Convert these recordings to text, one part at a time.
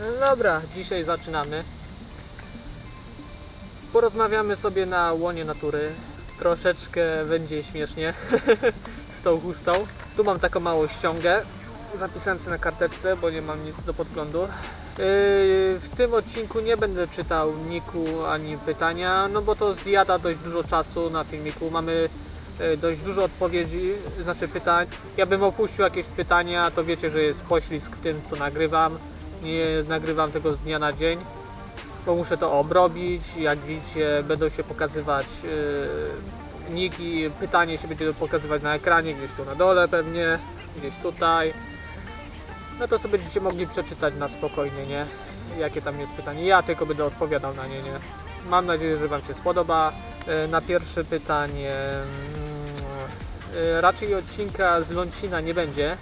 Dobra, dzisiaj zaczynamy. Porozmawiamy sobie na łonie natury. Troszeczkę będzie śmiesznie z tą chustą. Tu mam taką małą ściągę. Zapisałem sobie na karteczce, bo nie mam nic do podglądu. Yy, W tym odcinku nie będę czytał niku ani pytania, no bo to zjada dość dużo czasu na filmiku. Mamy yy, dość dużo odpowiedzi, znaczy pytań. Ja bym opuścił jakieś pytania, to wiecie, że jest poślizg w tym, co nagrywam. Nie nagrywam tego z dnia na dzień, bo muszę to obrobić. Jak widzicie, będą się pokazywać yy, niki, pytanie się będzie pokazywać na ekranie, gdzieś tu na dole pewnie, gdzieś tutaj. No to sobie będziecie mogli przeczytać na spokojnie, nie? Jakie tam jest pytanie. Ja tylko będę odpowiadał na nie, nie? Mam nadzieję, że Wam się spodoba. E, Na pierwsze pytanie e, raczej odcinka z Lącina nie będzie,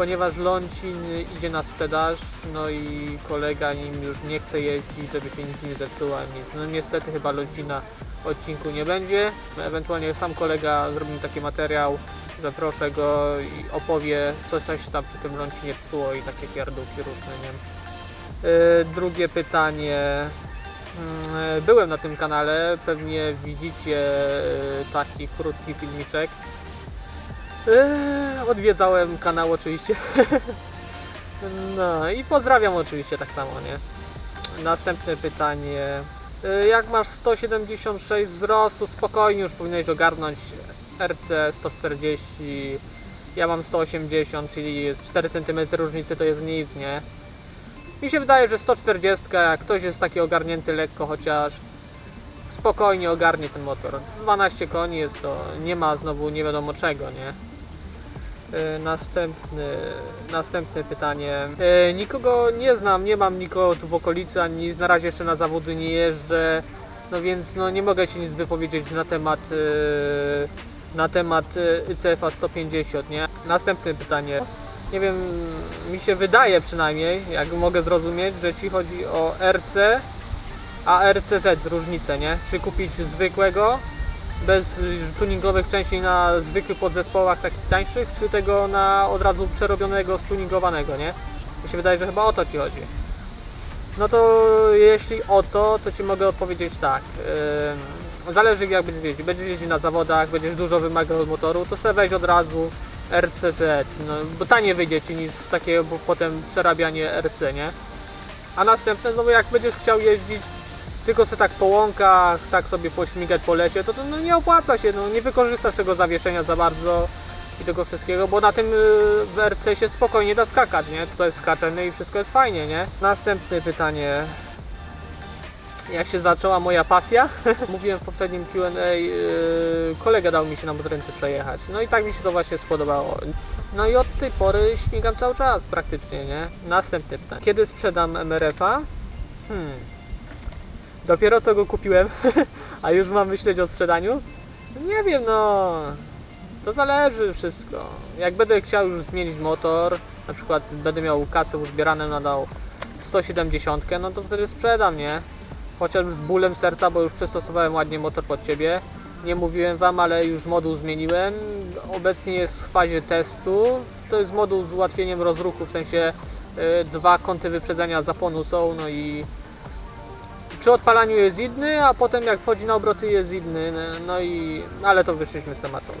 ponieważ Lącin idzie na sprzedaż, no i kolega nim już nie chce jeździć, żeby się nic nie zepsuło, nic. No niestety chyba Lącina w odcinku nie będzie. Ewentualnie sam kolega zrobi taki materiał, zaproszę go i opowie, coś tam przy tym Lącinie psuło i takie pierdółki różne, nie. Yy, Drugie pytanie. Mm, Byłem na tym kanale, pewnie widzicie yy, taki krótki filmiczek. Yy, Odwiedzałem kanał oczywiście. No i pozdrawiam oczywiście tak samo, nie? Następne pytanie. Yy, Jak masz 176 wzrostu, spokojnie już powinieneś ogarnąć RC 140. Ja mam 180, czyli jest 4 cm różnicy to jest nic, nie? Mi się wydaje, że 140, jak ktoś jest taki ogarnięty lekko chociaż, spokojnie ogarnie ten motor. 12 koni jest to, nie ma znowu nie wiadomo czego, nie? Yy, Następny, następne pytanie. Yy, Nikogo nie znam, nie mam nikogo tu w okolicy, ani na razie jeszcze na zawody nie jeżdżę, no więc no, nie mogę się nic wypowiedzieć na temat yy, na temat ICF-a 150, nie? Następne pytanie. Nie wiem, mi się wydaje przynajmniej, jak mogę zrozumieć, że ci chodzi o RC, a RCZ różnicę, nie? Czy kupić zwykłego, bez y, tuningowych części na zwykłych podzespołach takich tańszych, czy tego na od razu przerobionego, stuningowanego, nie? Mi się wydaje, że chyba o to ci chodzi. No to jeśli o to, to ci mogę odpowiedzieć tak. Yy, zależy jak będziesz jeździć. Będziesz jeździć na zawodach, będziesz dużo wymagał motoru, to sobie weź od razu RCZ, no, bo taniej wyjdzie ci niż takie potem przerabianie RC, nie? A następne, no bo jak będziesz chciał jeździć tylko sobie tak po łąkach, tak sobie pośmigać po lesie, to, to no nie opłaca się, no nie wykorzystasz tego zawieszenia za bardzo i tego wszystkiego, bo na tym y, w RC się spokojnie da skakać, nie? Tutaj skaczemy i wszystko jest fajnie, nie? Następne pytanie. Jak się zaczęła moja pasja? Mówiłem w poprzednim Q&A, yy, kolega dał mi się na motorynce przejechać. No i tak mi się to właśnie spodobało. No i od tej pory śmigam cały czas praktycznie, nie? Następne pytanie. Kiedy sprzedam MRF-a? Hmm. Dopiero co go kupiłem, a już mam myśleć o sprzedaniu? Nie wiem, no. To zależy wszystko. Jak będę chciał już zmienić motor, na przykład będę miał kasę uzbieraną na dał 170, no to wtedy sprzedam, nie? Chociaż z bólem serca, bo już przystosowałem ładnie motor pod siebie. Nie mówiłem wam, ale już moduł zmieniłem. Obecnie jest w fazie testu. To jest moduł z ułatwieniem rozruchu, w sensie y, dwa kąty wyprzedzania zapłonu są, no i przy odpalaniu jest inny, a potem jak wchodzi na obroty jest inny, no i ale to wyszliśmy z tematu.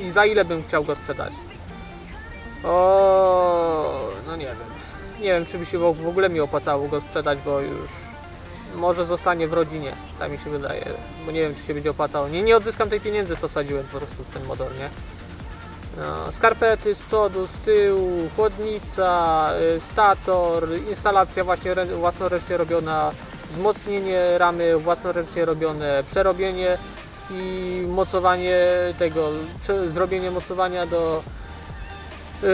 Yy, I za ile bym chciał go sprzedać? O, no nie wiem. Nie wiem, czy by się w w ogóle mi opłacało go sprzedać, bo już może zostanie w rodzinie, tak mi się wydaje, bo nie wiem, czy się będzie opłacało. Nie, nie odzyskam tej pieniędzy, co wsadziłem po prostu w ten motor, nie? No, skarpety z przodu, z tyłu, chłodnica, y, stator, instalacja właśnie rę- własnoręcznie robiona, wzmocnienie ramy własnoręcznie robione, przerobienie i mocowanie tego, zrobienie mocowania do yy,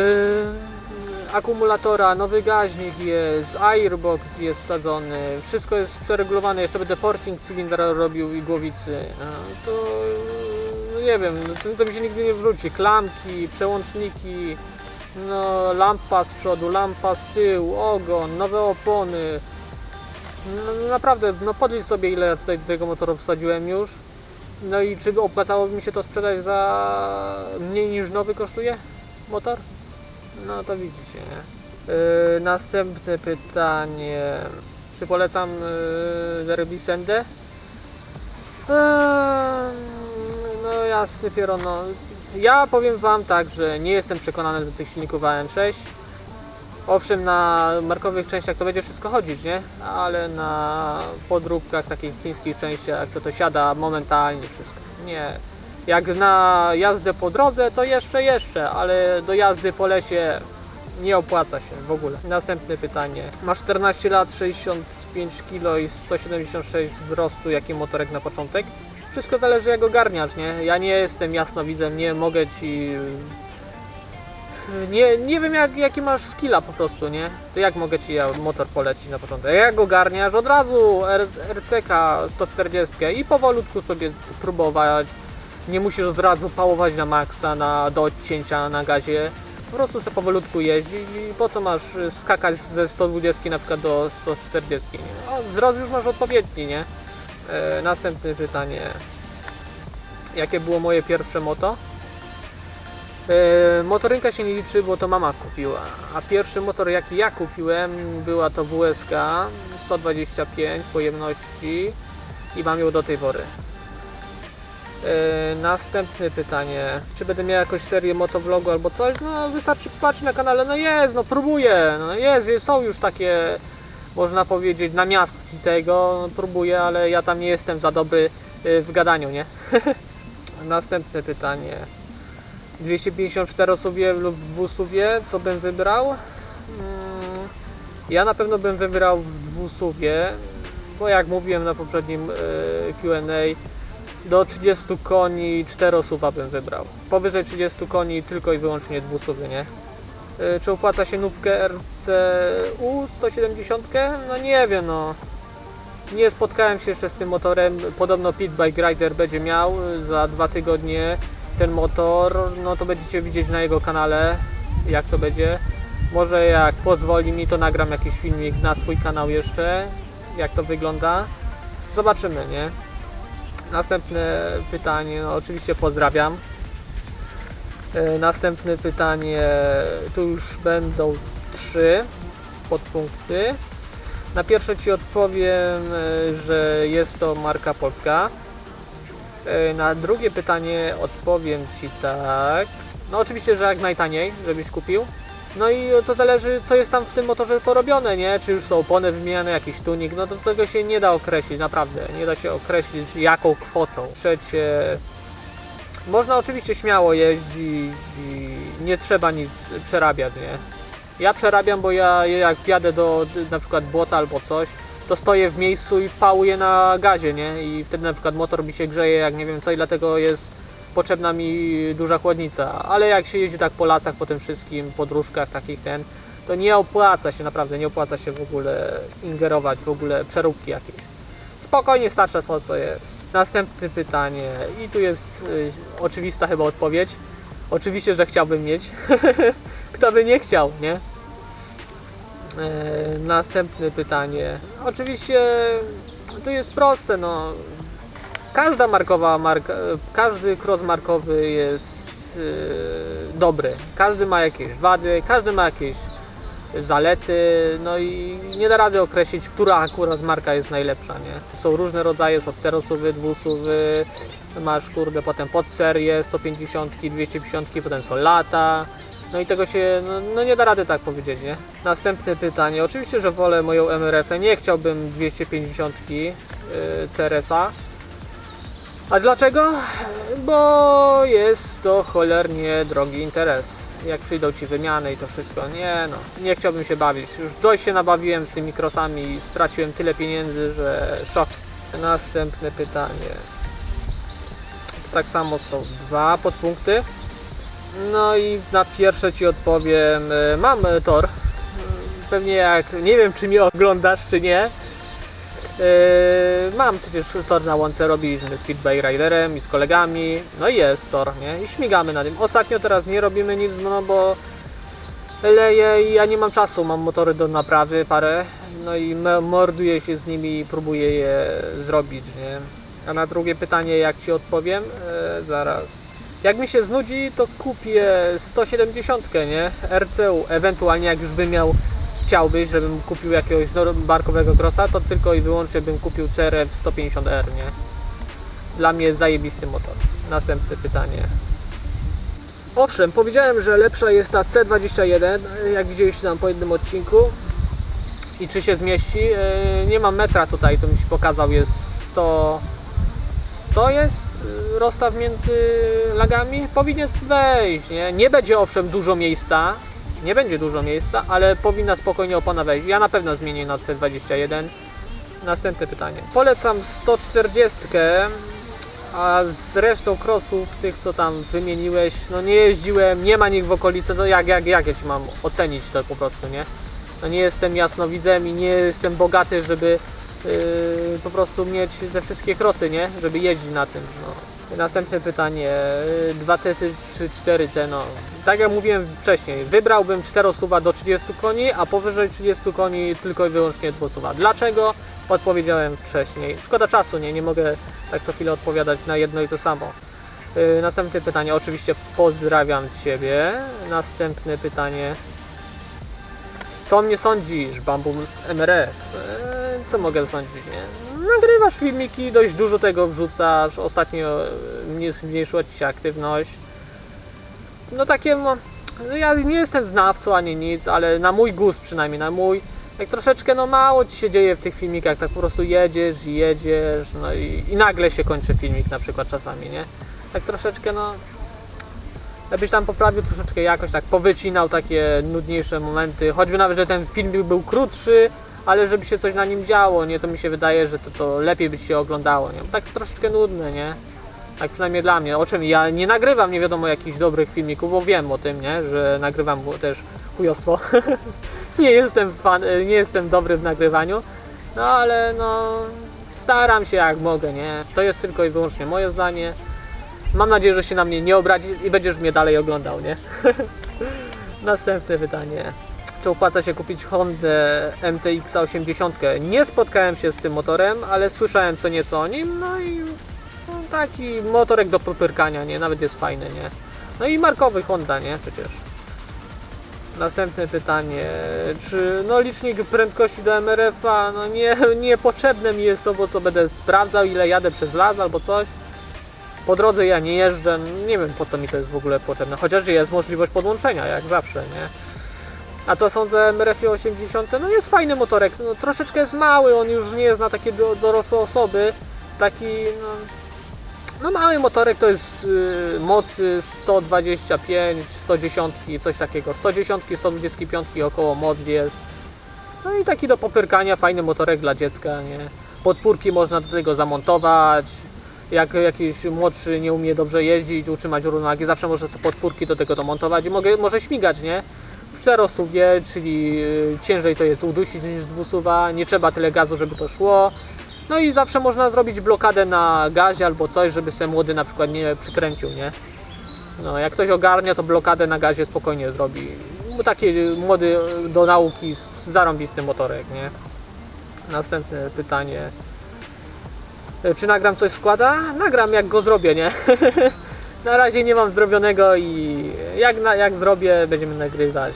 akumulatora, nowy gaźnik jest, airbox jest wsadzony, wszystko jest przeregulowane, jeszcze będę porting cylindra robił i głowicy, no, to nie wiem, no to, mi się nigdy nie wróci, klamki, przełączniki, no lampa z przodu, lampa z tyłu, ogon, nowe opony, no, naprawdę, no podlicz sobie ile tutaj tego motoru wsadziłem już, no i czy opłacałoby mi się to sprzedać za mniej niż nowy kosztuje motor? No to widzicie, nie? Yy, następne pytanie. Czy polecam yy, Derby Sendę? Eee, no jasny Piero, no. Ja powiem wam tak, że nie jestem przekonany do tych silników AM6. Owszem, na markowych częściach to będzie wszystko chodzić, nie? Ale na podróbkach, takich chińskich częściach, to to siada momentalnie wszystko. Nie. Jak na jazdę po drodze, to jeszcze, jeszcze, ale do jazdy po lesie nie opłaca się w ogóle. Następne pytanie. Masz 14 lat, 65 kg i 176 wzrostu. Jaki motorek na początek? Wszystko zależy jak ogarniasz, nie? Ja nie jestem jasnowidzem, nie mogę ci... Nie, nie wiem jak, jaki masz skilla po prostu, nie? To jak mogę ci ja motor polecić na początek? Jak ogarniasz? Od razu RCK 140 i powolutku sobie próbować. Nie musisz od razu pałować na maksa, na, do odcięcia na gazie. Po prostu sobie powolutku jeździć i po co masz skakać ze 120 na przykład do 140, nie? O, wzrost już masz odpowiedni, nie? E, następne pytanie. Jakie było moje pierwsze moto? E, motorynka się nie liczy, bo to mama kupiła. A pierwszy motor jaki ja kupiłem była to WSK 125 pojemności i mam ją do tej pory. E, następne pytanie. Czy będę miał jakąś serię motovlogu albo coś? No wystarczy popatrzeć na kanale. No jest, no próbuję. No jest, są już takie można powiedzieć namiastki tego. No, próbuję, ale ja tam nie jestem za dobry y, w gadaniu, nie? Następne pytanie. 254 suwie lub 200 co bym wybrał? Mm, Ja na pewno bym wybrał w 200, bo jak mówiłem na poprzednim y, Q&A, do 30 koni 4 suwa bym wybrał. Powyżej 30 koni tylko i wyłącznie 200, nie? Y, Czy opłaca się nówkę RCU 170? No nie wiem, no. Nie spotkałem się jeszcze z tym motorem. Podobno Pit Bike Rider będzie miał y, za dwa tygodnie ten motor. No to będziecie widzieć na jego kanale, jak to będzie. Może jak pozwoli mi, to nagram jakiś filmik na swój kanał jeszcze, jak to wygląda. Zobaczymy, nie? Następne pytanie, no oczywiście pozdrawiam. E, Następne pytanie, tu już będą trzy podpunkty. Na pierwsze Ci odpowiem, e, że jest to marka polska. E, Na drugie pytanie odpowiem Ci tak. No oczywiście, że jak najtaniej, żebyś kupił. No i to zależy, co jest tam w tym motorze porobione, nie? Czy już są opony wymieniane, jakiś tunik, no to tego się nie da określić, naprawdę. Nie da się określić jaką kwotą. Trzecie, można oczywiście śmiało jeździć i nie trzeba nic przerabiać, nie? Ja przerabiam, bo ja jak jadę do na przykład błota albo coś, to stoję w miejscu i pałuję na gazie, nie? I wtedy na przykład motor mi się grzeje, jak nie wiem co i dlatego jest potrzebna mi duża chłodnica. Ale jak się jeździ tak po lasach, po tym wszystkim, podróżkach takich ten, to nie opłaca się, naprawdę nie opłaca się w ogóle ingerować, w ogóle przeróbki jakieś. Spokojnie starcza to, co jest. Następne pytanie i tu jest y, oczywista chyba odpowiedź. Oczywiście, że chciałbym mieć. Kto by nie chciał, nie? E, następne pytanie. Oczywiście to jest proste, no. Każda markowa marka, każdy cross markowy jest yy, dobry. Każdy ma jakieś wady, każdy ma jakieś zalety, no i nie da rady określić, która akurat marka jest najlepsza, nie? Są różne rodzaje, są czterosuwy, dwusuwy, masz kurde potem podserie 150, 250, potem są lata. No i tego się, no, no nie da rady tak powiedzieć, nie? Następne pytanie. Oczywiście, że wolę moją MRF-ę. Nie chciałbym 250 yy, CRF-a. A dlaczego? Bo jest to cholernie drogi interes. Jak przyjdą ci wymiany i to wszystko. Nie no, nie chciałbym się bawić. Już dość się nabawiłem z tymi krosami i straciłem tyle pieniędzy, że szok. Następne pytanie. Tak samo są dwa podpunkty. No i na pierwsze Ci odpowiem. y, Mam y, tor. Y, Pewnie jak, nie wiem czy mnie oglądasz czy nie. Yy, mam przecież tor na łące, robiliśmy z Speedbay Riderem i z kolegami, no i jest tor, nie? I śmigamy na tym. Ostatnio teraz nie robimy nic, no bo leje i ja nie mam czasu, mam motory do naprawy parę, no i morduję się z nimi i próbuję je zrobić, nie? A na drugie pytanie jak Ci odpowiem? Yy, zaraz. Jak mi się znudzi, to kupię 170, nie? RCU. Ewentualnie jak już bym miał, chciałbyś, żebym kupił jakiegoś barkowego crossa, to tylko i wyłącznie bym kupił CRF 150R, nie? Dla mnie zajebisty motor. Następne pytanie. Owszem, powiedziałem, że lepsza jest ta C21, jak widzieliście tam po jednym odcinku. I czy się zmieści? Yy, Nie mam metra tutaj, to mi się pokazał, jest 100... 100 jest yy, rozstaw między lagami? Powinien wejść, nie? Nie będzie owszem dużo miejsca, nie będzie dużo miejsca, ale powinna spokojnie opona wejść. Ja na pewno zmienię na C21. Następne pytanie. Polecam 140, a z resztą crossów, tych co tam wymieniłeś, no nie jeździłem, nie ma nich w okolicy, no jak, jak, jak ja ci mam ocenić to po prostu, nie? No nie jestem jasnowidzem i nie jestem bogaty, żeby yy, po prostu mieć te wszystkie krosy, nie? Żeby jeździć na tym, no. Następne pytanie, yy, 2 T, 3, 4 T, no. Tak jak mówiłem wcześniej, wybrałbym 4 suwa do 30 koni, a powyżej 30 koni tylko i wyłącznie dwusuwa. Dlaczego? Odpowiedziałem wcześniej. Szkoda czasu, nie? Nie mogę tak co chwilę odpowiadać na jedno i to samo. Yy, następne pytanie, oczywiście pozdrawiam Ciebie. Następne pytanie. Co mnie sądzisz, Bambum z MRF? Eee, co mogę sądzić, nie? Nagrywasz filmiki, dość dużo tego wrzucasz, ostatnio e, mnie zmniejszyła Ci się aktywność. No takie, no, no ja nie jestem znawcą ani nic, ale na mój gust przynajmniej, na mój, jak troszeczkę no mało Ci się dzieje w tych filmikach, tak po prostu jedziesz i jedziesz, no i, i nagle się kończy filmik na przykład czasami, nie? Tak troszeczkę no, Jakbyś tam poprawił troszeczkę jakoś, tak powycinał takie nudniejsze momenty, choćby nawet, że ten filmik był krótszy, ale żeby się coś na nim działo, nie, to mi się wydaje, że to, to lepiej by się oglądało, nie, tak troszeczkę nudne, nie, tak przynajmniej dla mnie, o czym ja nie nagrywam nie wiadomo jakichś dobrych filmików, bo wiem o tym, nie, że nagrywam też chujostwo, nie jestem fan, nie jestem dobry w nagrywaniu, no ale no, staram się jak mogę, nie, to jest tylko i wyłącznie moje zdanie, Mam nadzieję, że się na mnie nie obrazi i będziesz mnie dalej oglądał, nie? Następne pytanie. Czy opłaca się kupić Hondę MTX 80? Nie spotkałem się z tym motorem, ale słyszałem co nieco o nim, no i no, taki motorek do popyrkania, nie? Nawet jest fajny, nie? No i markowy Honda, nie? Przecież. Następne pytanie. Czy no licznik prędkości do MRF-a, no nie, niepotrzebne mi jest to, bo co będę sprawdzał ile jadę przez las albo coś. Po drodze ja nie jeżdżę, nie wiem po co mi to jest w ogóle potrzebne, chociaż jest możliwość podłączenia, jak zawsze, nie? A co sądzę MRF 80? No jest fajny motorek, no, troszeczkę jest mały, on już nie jest na takie do, dorosłe osoby, taki no, no mały motorek to jest y, mocy 125, 110, coś takiego, 110, 125 około moc jest. No i taki do popyrkania, fajny motorek dla dziecka, nie? Podpórki można do tego zamontować, jak jakiś młodszy nie umie dobrze jeździć, utrzymać równowagi, zawsze może podpórki do tego domontować i mogę, może śmigać, nie? Czterosuwie, czyli y, ciężej to jest udusić niż dwusuwa, nie trzeba tyle gazu, żeby to szło. No i zawsze można zrobić blokadę na gazie albo coś, żeby sobie młody na przykład nie przykręcił, nie? No, jak ktoś ogarnia, to blokadę na gazie spokojnie zrobi. Taki młody do nauki, zarąbisty motorek, nie? Następne pytanie. Czy nagram coś składa? Nagram jak go zrobię, nie? na razie nie mam zrobionego i jak, jak zrobię, będziemy nagrywać.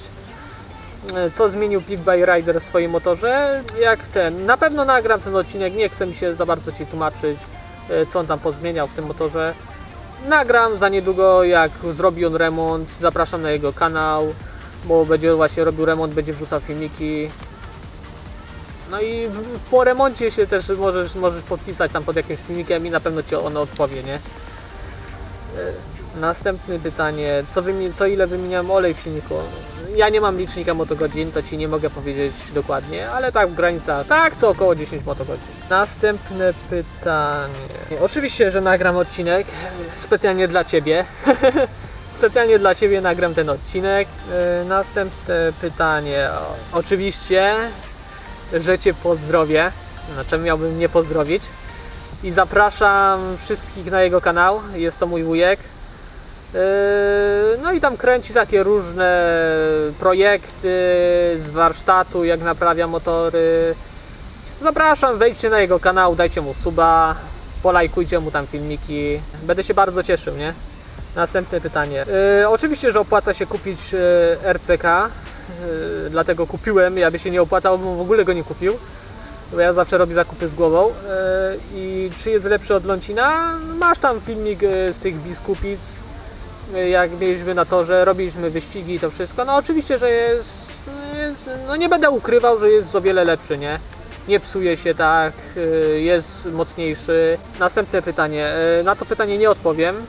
Co zmienił Pick by Rider w swoim motorze? Jak ten? Na pewno nagram ten odcinek, nie chcę mi się za bardzo Ci tłumaczyć, e, co on tam pozmieniał w tym motorze. Nagram za niedługo, jak zrobi on remont, zapraszam na jego kanał, bo będzie właśnie robił remont, będzie wrzucał filmiki. No i po remoncie się też możesz, możesz podpisać tam pod jakimś filmikiem i na pewno Ci ono odpowie, nie? E, Następne pytanie, co, co ile wymieniałem olej w silniku? Ja nie mam licznika motogodzin, to Ci nie mogę powiedzieć dokładnie, ale tak w granicach, tak co około 10 motogodzin. Następne pytanie. Oczywiście, że nagram odcinek specjalnie dla Ciebie. specjalnie dla Ciebie nagram ten odcinek. E, Następne pytanie. Oczywiście, że Cię pozdrowię. Znaczy miałbym nie pozdrowić. I zapraszam wszystkich na jego kanał. Jest to mój wujek. Yy, No i tam kręci takie różne projekty z warsztatu, jak naprawia motory. Zapraszam, wejdźcie na jego kanał, dajcie mu suba, polajkujcie mu tam filmiki. Będę się bardzo cieszył, nie? Następne pytanie. E, oczywiście, że opłaca się kupić e, RCK, dlatego kupiłem. Ja by się nie opłacał, bym w ogóle go nie kupił, bo ja zawsze robię zakupy z głową. I czy jest lepszy od Lącina? Masz tam filmik z tych biskupic, jak mieliśmy na torze, robiliśmy wyścigi i to wszystko. No oczywiście, że jest, jest no nie będę ukrywał, że jest o wiele lepszy, nie? Nie psuje się tak, e, jest mocniejszy. Następne pytanie. E, Na to pytanie nie odpowiem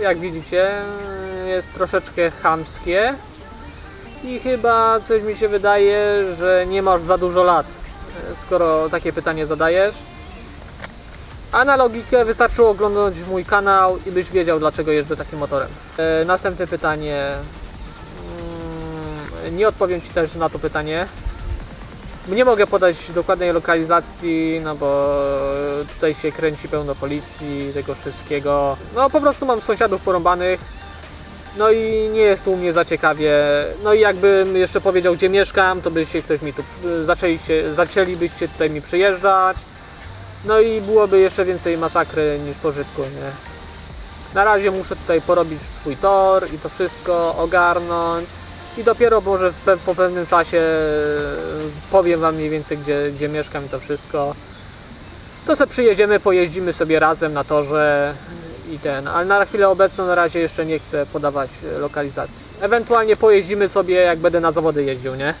jak widzicie, jest troszeczkę chamskie i chyba coś mi się wydaje, że nie masz za dużo lat, skoro takie pytanie zadajesz. A na logikę wystarczyło oglądać mój kanał i byś wiedział, dlaczego jeżdżę takim motorem. E, następne pytanie. Mm, Nie odpowiem Ci też na to pytanie. Nie mogę podać dokładnej lokalizacji, no bo tutaj się kręci pełno policji, tego wszystkiego. No po prostu mam sąsiadów porąbanych. No i nie jest tu u mnie za ciekawie. No i jakbym jeszcze powiedział gdzie mieszkam, to by się ktoś mi tu zaczęli się, zaczęlibyście tutaj mi przyjeżdżać. No i byłoby jeszcze więcej masakry niż pożytku, nie? Na razie muszę tutaj porobić swój tor i to wszystko ogarnąć. I dopiero może po pewnym czasie e, powiem Wam mniej więcej, gdzie, gdzie mieszkam i to wszystko. To sobie przyjedziemy, pojeździmy sobie razem na torze i ten, ale na chwilę obecną na razie jeszcze nie chcę podawać lokalizacji. Ewentualnie pojeździmy sobie, jak będę na zawody jeździł, nie?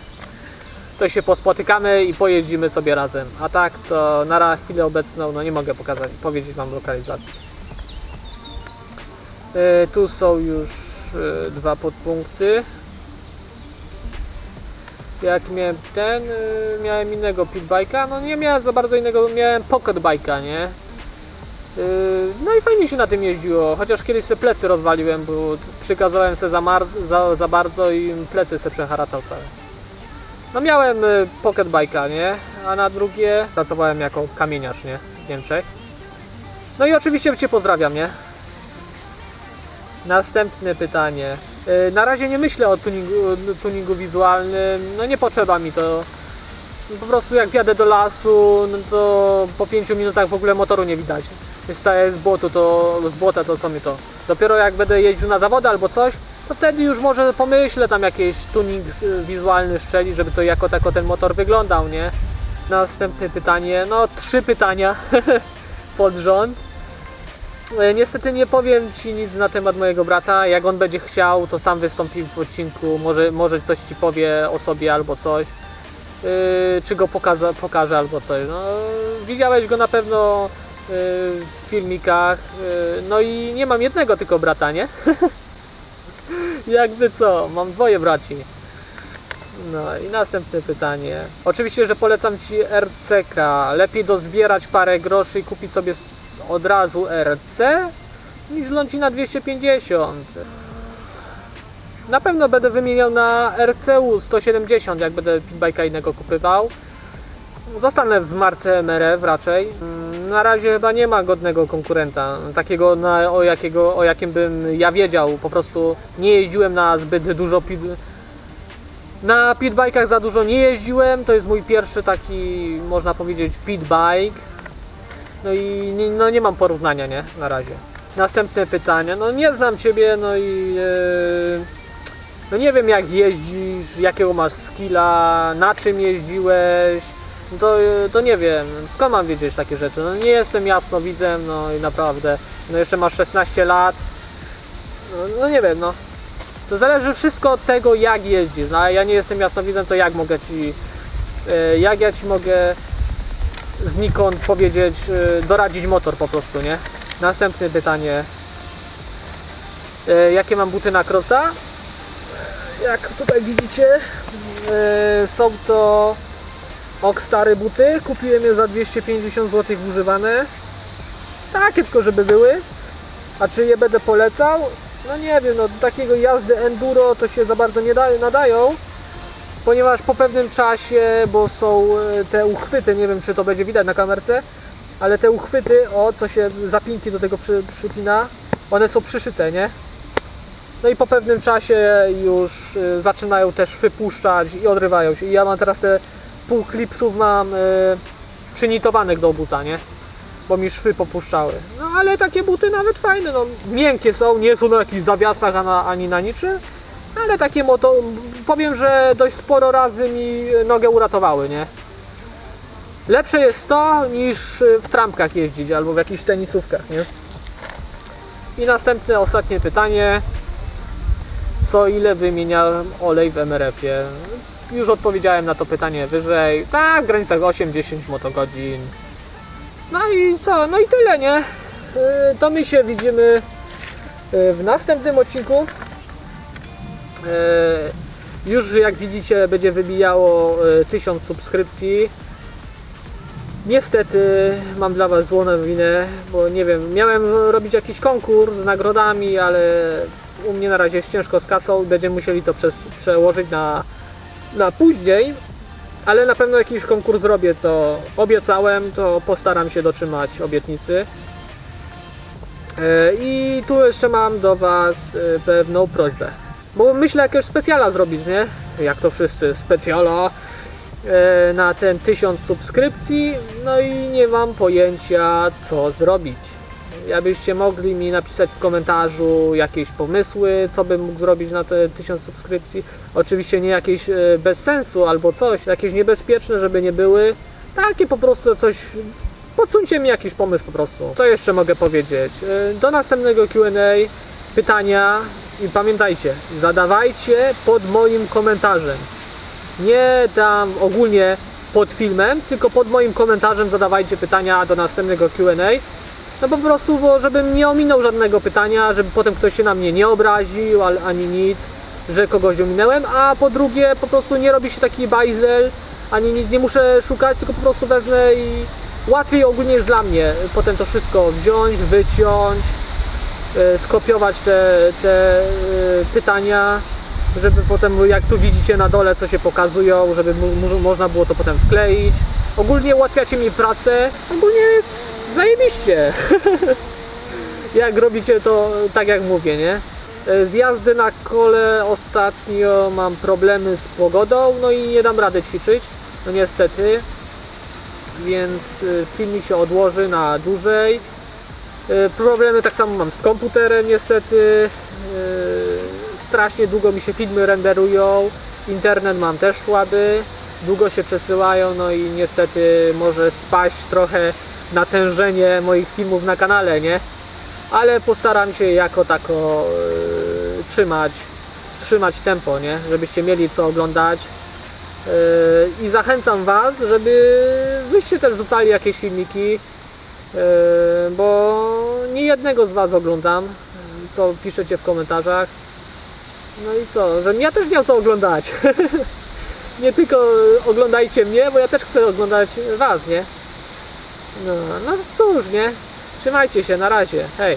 To się pospotykamy i pojeździmy sobie razem. A tak to na chwilę obecną no nie mogę pokazać, powiedzieć Wam lokalizacji. E, tu są już e, dwa podpunkty. Jak miałem ten, y, miałem innego pitbike'a, no nie miałem za bardzo innego, miałem pocket bike'a, nie? No i fajnie się na tym jeździło, chociaż kiedyś sobie plecy rozwaliłem, bo przykazałem sobie za, za, za bardzo i plecy sobie przeharatał całe. No miałem y, pocket bike'a, nie? A na drugie pracowałem jako kamieniarz, nie? W Niemczech. No i oczywiście Cię pozdrawiam, nie? Następne pytanie. Yy, Na razie nie myślę o tuningu, tuningu wizualnym, no nie potrzeba mi to. Po prostu jak wjadę do lasu, no to po 5 minutach w ogóle motoru nie widać. Jest całe z błotu, to z błota to co mi to. Dopiero jak będę jeździł na zawody albo coś, to wtedy już może pomyślę tam jakiś tuning y, wizualny szczeli, żeby to jako tako ten motor wyglądał, nie? Następne pytanie, no trzy pytania pod rząd. E, Niestety nie powiem Ci nic na temat mojego brata. Jak on będzie chciał, to sam wystąpi w odcinku. Może, może coś Ci powie o sobie albo coś. Yy, czy go pokaże, pokaże albo coś. No, widziałeś go na pewno yy, w filmikach. Yy, no i nie mam jednego tylko brata, nie? Jakby co, mam dwoje braci. No i następne pytanie. Oczywiście, że polecam Ci RCK. Lepiej dozbierać parę groszy i kupić sobie od razu RC niż Lącina 250. Na pewno będę wymieniał na RCU 170, jak będę pitbike'a innego kupywał. Zostanę w marce MRF raczej. Mm, Na razie chyba nie ma godnego konkurenta, takiego na, o, jakiego, o jakim bym ja wiedział. Po prostu nie jeździłem na zbyt dużo pit, na pitbikach za dużo nie jeździłem, to jest mój pierwszy taki, można powiedzieć, pitbike. No i nie, no nie mam porównania, nie? Na razie. Następne pytanie. No nie znam Ciebie, no i... e, no nie wiem jak jeździsz, jakiego masz skilla, na czym jeździłeś. To, to nie wiem, skąd mam wiedzieć takie rzeczy? No nie jestem jasnowidzem, no i naprawdę. No jeszcze masz 16 lat. No, no nie wiem, no. To zależy wszystko od tego, jak jeździsz. No, a ja nie jestem jasnowidzem, to jak mogę ci, e, jak ja ci mogę znikąd powiedzieć, e, doradzić motor po prostu, nie? Następne pytanie. E, Jakie mam buty na crossa? E, Jak tutaj widzicie, są to Oxstary buty. Kupiłem je za 250 zł używane. Takie tylko, żeby były. A czy je będę polecał? No nie wiem, no do takiego jazdy enduro to się za bardzo nie da, nadają, ponieważ po pewnym czasie, bo są e, te uchwyty, nie wiem czy to będzie widać na kamerce, ale te uchwyty, o co się zapinki do tego przy, przypina, one są przyszyte, nie? No i po pewnym czasie już e, zaczynają też wypuszczać i odrywają się. I ja mam teraz te pół klipsów mam e, przynitowanych do buta, nie? bo mi szwy popuszczały. No ale takie buty nawet fajne, no miękkie są, nie są na jakichś zawiasach ani na niczym, ale takie moto, powiem, że dość sporo razy mi nogę uratowały, nie? Lepsze jest to niż y, w trampkach jeździć albo w jakichś tenisówkach, nie? I następne, ostatnie pytanie. Co ile wymieniałem olej w MRF-ie? Już odpowiedziałem na to pytanie wyżej. Tak, w granicach 8-10 motogodzin. No i co? No i tyle, nie? Yy, To my się widzimy yy, w następnym odcinku. Yy, Już jak widzicie będzie wybijało yy, 1000 subskrypcji. Niestety mam dla Was złą nowinę, bo nie wiem, miałem robić jakiś konkurs z nagrodami, ale u mnie na razie jest ciężko z kasą i będziemy musieli to przełożyć na, na później, ale na pewno jakiś konkurs zrobię, to obiecałem, to postaram się dotrzymać obietnicy. E, I tu jeszcze mam do Was e, pewną prośbę, bo myślę jakiegoś specjala zrobić, nie? Jak to wszyscy, specjala e, na ten 1000 subskrypcji, no i nie mam pojęcia co zrobić. Jakbyście mogli mi napisać w komentarzu jakieś pomysły, co bym mógł zrobić na te 1000 subskrypcji. Oczywiście nie jakieś e, bez sensu albo coś, jakieś niebezpieczne, żeby nie były. Takie po prostu coś. Podsuńcie mi jakiś pomysł po prostu. Co jeszcze mogę powiedzieć? E, Do następnego QA pytania i pamiętajcie, zadawajcie pod moim komentarzem nie tam ogólnie pod filmem, tylko pod moim komentarzem zadawajcie pytania do następnego Q&A. No po prostu, bo żebym nie ominął żadnego pytania, żeby potem ktoś się na mnie nie obraził, ani nic, że kogoś ominąłem, a po drugie po prostu nie robi się taki bajzel, ani nic. Nie muszę szukać, tylko po prostu wezmę i łatwiej ogólnie jest dla mnie potem to wszystko wziąć, wyciąć, e, skopiować te, te e, pytania, żeby potem, jak tu widzicie na dole, co się pokazują, żeby można było to potem wkleić. Ogólnie ułatwiacie mi pracę, ogólnie jest zajebiście. jak robicie to tak jak mówię, nie? E, Z jazdy na kole ostatnio mam problemy z pogodą, no i nie dam rady ćwiczyć, no niestety. Więc e, filmik się odłoży na dłużej. E, Problemy tak samo mam z komputerem niestety. Strasznie długo mi się filmy renderują. Internet mam też słaby. Długo się przesyłają, no i niestety może spaść trochę natężenie moich filmów na kanale, nie? Ale postaram się jako tako e, trzymać, trzymać tempo, nie? Żebyście mieli co oglądać. E, I zachęcam Was, żeby wyście też wrzucali jakieś filmiki, e, bo nie jednego z Was oglądam, co piszecie w komentarzach. No i co, żebym ja też miał co oglądać. nie tylko oglądajcie mnie, bo ja też chcę oglądać Was, nie? No, no cóż, nie? Trzymajcie się, na razie, hej.